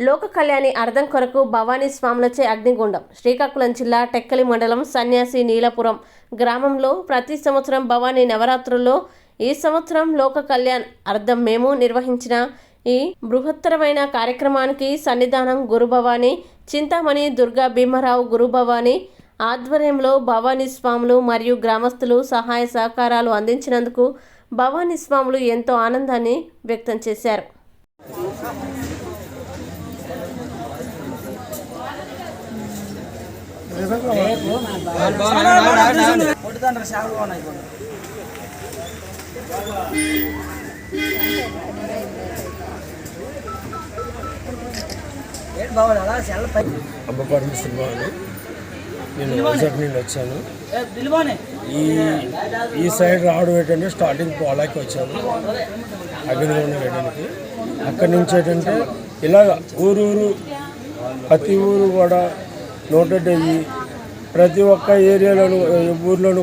లోక కళ్యాణి అర్థం కొరకు భవానీ స్వాములచే అగ్నిగుండం. శ్రీకాకుళం జిల్లా టెక్కలి మండలం సన్యాసి నీలపురం గ్రామంలో ప్రతి సంవత్సరం భవానీ నవరాత్రుల్లో ఈ సంవత్సరం లోక కళ్యాణ్ అర్థం మేము నిర్వహించిన ఈ బృహత్తరమైన కార్యక్రమానికి సన్నిధానం గురుభవాని చింతామణి దుర్గా భీమరావు గురుభవాని ఆధ్వర్యంలో భవానీ స్వాములు మరియు గ్రామస్తులు సహాయ సహకారాలు అందించినందుకు భవానీ స్వాములు ఎంతో ఆనందాన్ని వ్యక్తం చేశారు. అని నేను వైజాగ్ నుండి వచ్చాను. ఈ ఈ సైడ్ రావడం ఏంటంటే స్టార్టింగ్ పోలాకి వచ్చాను. అగ్నిగుండం వేయడానికి అక్కడి నుంచి ఏంటంటే ఇలాగ ఊరూరు ప్రతి ఊరు కూడా నోటెడ్ అయ్యి ప్రతి ఒక్క ఏరియాలోను ఊర్లోను